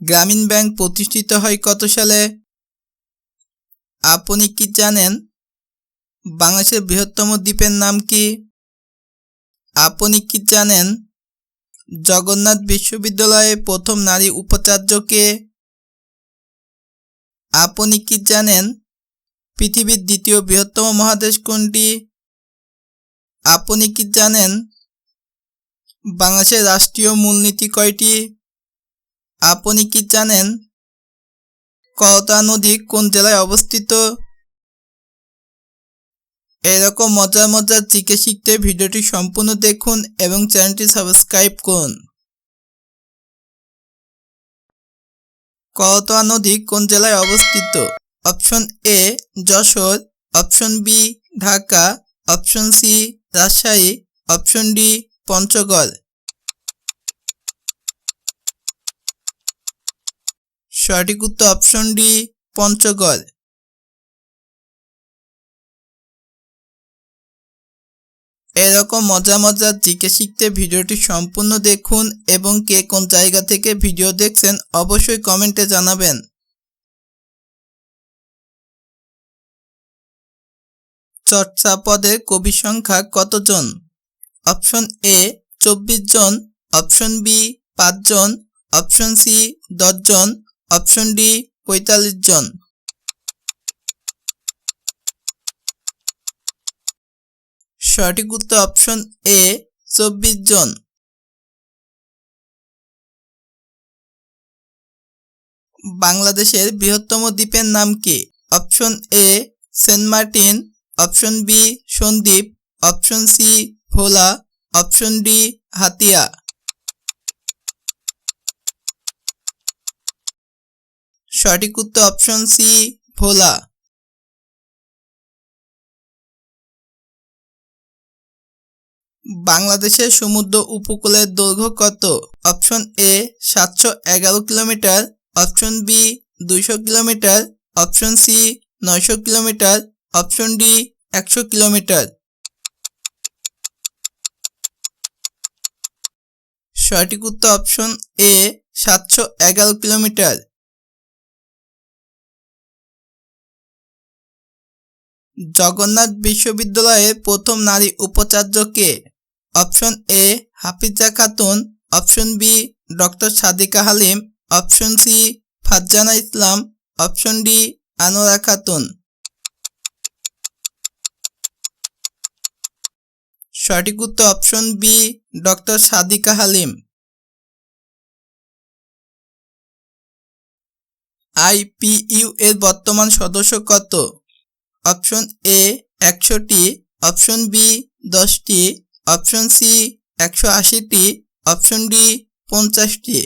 গ্রামীণ ব্যাংক প্রতিষ্ঠিত হয় কত সালে? আপনি কি জানেন? বাংলাদেশের বৃহত্তম দ্বীপের নাম কি? আপনি কি জানেন? জগন্নাথ বিশ্ববিদ্যালয়ে প্রথম নারী উপাচার্য কে? আপনি কি জানেন? পৃথিবীর দ্বিতীয় বৃহত্তম মহাদেশ কোনটি? আপনি কি জানেন? বাংলাদেশের রাষ্ট্রীয় মূলনীতি কয়টি? আপনি কি জানেন করতা নদী কোন জেলায় অবস্থিত? এরকম মজার মজার জিকে শিখতে ভিডিওটি সম্পূর্ণ দেখুন এবং চ্যানেলটি সাবস্ক্রাইব করুন। করতোয়া নদী কোন জেলায় অবস্থিত? Option A Jessore, option B Dhaka, option C Rajshahi, option D Panchagarh. সঠিক উত্তর অপশন ডি পঞ্চগড়। এরকম মজা মজার জিকে শিখতে ভিডিওটি সম্পূর্ণ দেখুন এবং কে কোন জায়গা থেকে ভিডিও দেখছেন অবশ্যই কমেন্টে জানাবেন। চর্চা পদে কবি সংখ্যা কতজন? অপশন এ চব্বিশ জন। অপশন বি পাঁচজন অপশন সি দশজন অপশন ডি পঁয়তাল্লিশ জন। সঠিক উত্তর অপশন এ চব্বিশ জন। বাংলাদেশের বৃহত্তম দ্বীপের নাম কি? Option A Saint Martin option B Sandwip option C Bhola option D Hatiya. সঠিক উত্তর অপশন সি ভোলা। বাংলাদেশের সমুদ্র উপকূলের দৈর্ঘ্য কত? অপশন এ সাতশো এগারো কিলোমিটার। অপশন বি দুইশো কিলোমিটার। অপশন সি নয়শো কিলোমিটার। অপশন ডি একশো কিলোমিটার। সঠিক উত্তর অপশন এ সাতশো এগারো কিলোমিটার। জগন্নাথ বিশ্ববিদ্যালয়ের প্রথম নারী উপাচার্য কে? Option A, Hafiza Khatun. Option B, doctor Sadika Halim. Option C, Farzana Islam. Option D Anora Khatun. সঠিক উত্তর option B, doctor Sadika Halim. IPU এর বর্তমান সদস্য কত? অপশন এ একশোটি, অপশন বি দশটি, অপশন সি একশো আশিটি, অপশন ডি পঞ্চাশটি।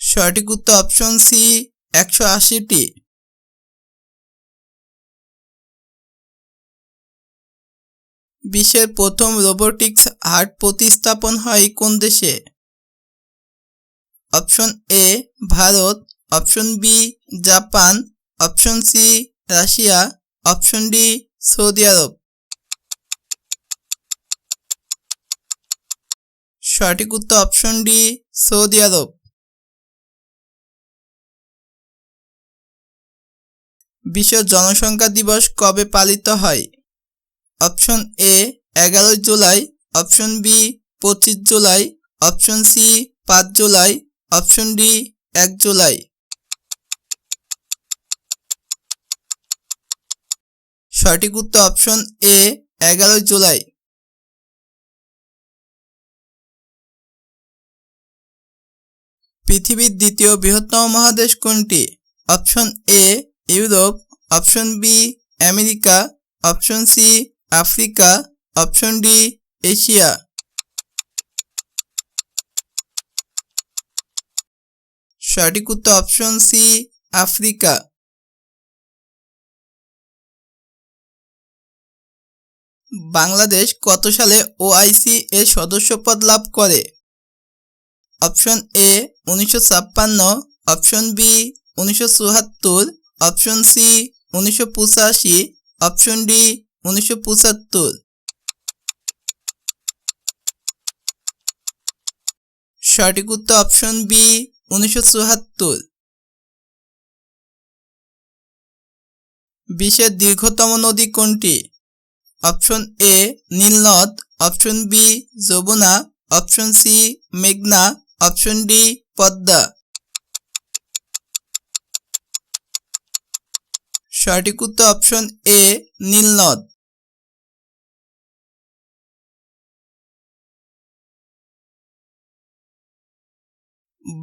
সঠিক উত্তর অপশন সি একশো আশিটি। বিশ্বের প্রথম রোবোটিক্স হার্ট প্রতিস্থাপন হয় কোন দেশে? Option A Bharat option B Japan. Option C Russia. Option D Saudi Arab. সঠিক উত্তর অপশন ডি সৌদি আরব। বিশ্ব জনসংখ্যা দিবস কবে পালিত হয়? অপশন এ এগারো জুলাই। অপশন বি পঁচিশ জুলাই। অপশন সি পাঁচ জুলাই। অপশন ডি এক জুলাই। সঠিক উত্তর অপশন এ এগারোই জুলাই। পৃথিবীর দ্বিতীয় বৃহত্তম মহাদেশ কোনটি? Option A Europe. Option B America. Option C Africa. Option D Asia. সঠিক উত্তর অপশন সি আফ্রিকা। বাংলাদেশ কত সালে ওআইসি এর সদস্যপদ লাভ করে? অপশন এ উনিশশো ছাপ্পান্ন, অপশন বি উনিশশো চুয়াত্তর, অপশন সি উনিশশো পঁচাশি, অপশন ডি উনিশশো পঁচাত্তর। সঠিক উত্তর অপশন বি উনিশশো চুয়াত্তর। বিশ্বের দীর্ঘতম নদী কোনটি? Option A নীলনদ option B Jamuna, option C মেঘনা, অপশন ডি পদ্মা। সঠিক উত্তর অপশন এ নীলনদ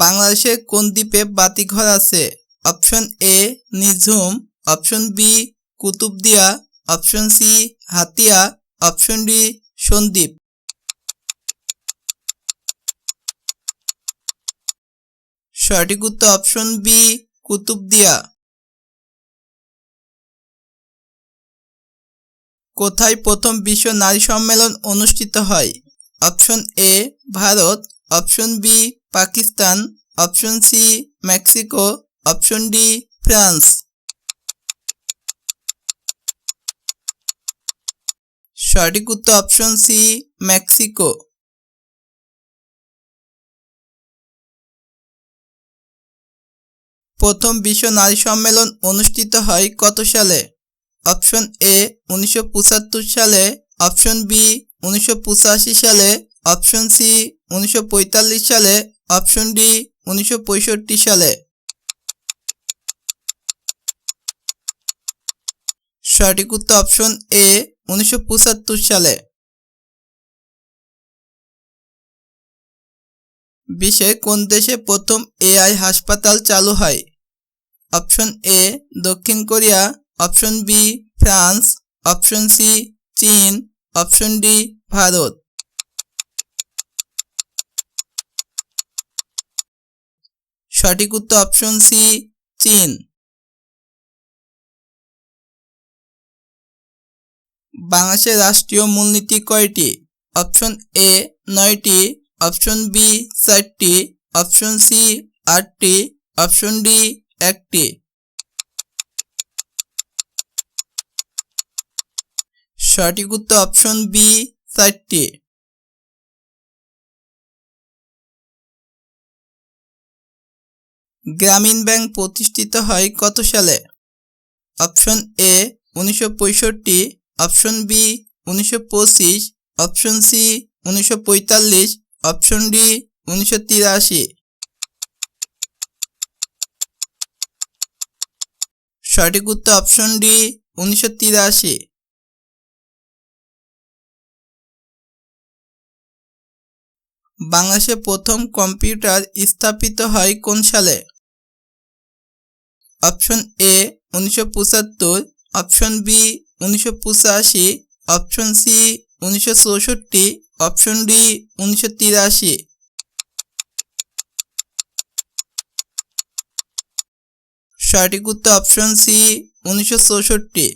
বাংলাদেশের কোন দ্বীপে বাতিঘর আছে? Option A Nijhum, option B Kutubdia option C Hatiya option D, Sandwip. সঠিক উত্তর অপশন বি, কুতুবদিয়া। কোথায় প্রথম বিশ্ব নারী সম্মেলন অনুষ্ঠিত হয়? Option A, Bharat. Option B, Pakistan. Option C, Mexico. Option D, France. সঠিক উত্তর অপশন সি মেক্সিকো প্রথম বিশ্ব নারী সম্মেলন অনুষ্ঠিত হয় কত সালে? অপশন এ উনিশশো পঁচাত্তর সালে অপশন বি উনিশশো পঁচাশি সালে অপশন সি উনিশশো পঁয়তাল্লিশ সালে অপশন ডি উনিশশো পঁয়ষট্টি সালে। সঠিক উত্তর অপশন এ উনিশশো পঁচাত্তর সালে। বিশ্বে কোন দেশে প্রথম এআই হাসপাতাল চালু হয়? অপশন এ, দক্ষিণ Korea, option B, France, option C, চীন, অপশন ডি, ভারত। সঠিক উত্তর অপশন সি, চীন। বাংলাদেশের রাষ্ট্রীয় মূলনীতি কয়টি? অপশন এ নয়টি, অপশন বি চারটি, অপশন সি আটটি, অপশন ডি একটি। সঠিক উত্তর অপশন বি চারটি। গ্রামীণ ব্যাংক প্রতিষ্ঠিত হয় কত সালে? অপশন এ উনিশশো পঁয়ষট্টি অপশন বি উনিশশো পঁচিশ, অপশন সি উনিশশো পঁয়তাল্লিশ, অপশন ডি উনিশশো তিরাশি। সঠিক উত্তর অপশন ডি উনিশশো তিরাশি। বাংলাদেশে প্রথম কম্পিউটার স্থাপিত হয় কোন সালে? অপশন এ উনিশশো পঁচাত্তর, অপশন বি উনিশশো পঁচাশি অপশন সি উনিশশো চৌষট্টি অপশন ডি উনিশশো তিরাশি। সঠিক উত্তর অপশন সি উনিশশো চৌষট্টি।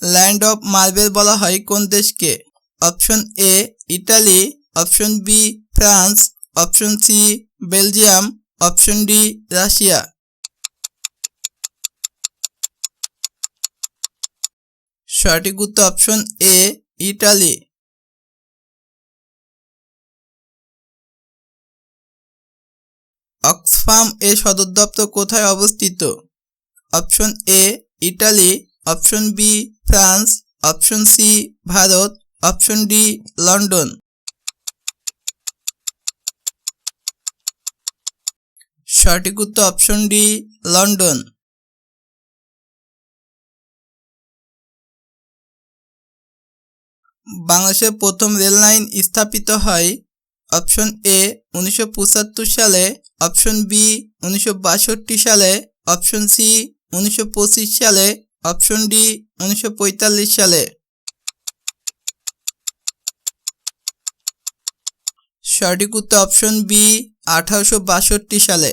ল্যান্ড অফ মার্বেল বলা হয় কোন দেশকে? Option A Italy option B France option C Belgium option D Russia. সঠিক উত্তর অপশন এ ইটালি অক্সফাম এর সদর দপ্তর কোথায় অবস্থিত? Option A Italy option B France option C Bharat. Option D London সঠিক উত্তর অপশন ডি লন্ডন বাংলাদেশের প্রথম রেল লাইন স্থাপিত হয় অপশন এ উনিশশো পঁচাত্তর সালে, অপশন বি উনিশশো বাষট্টি সালে, অপশন সি উনিশশো পঁচিশ সালে, অপশন ডি উনিশশো পঁয়তাল্লিশ সালে। সঠিক উত্তর অপশন বি আঠারোশো বাষট্টি সালে।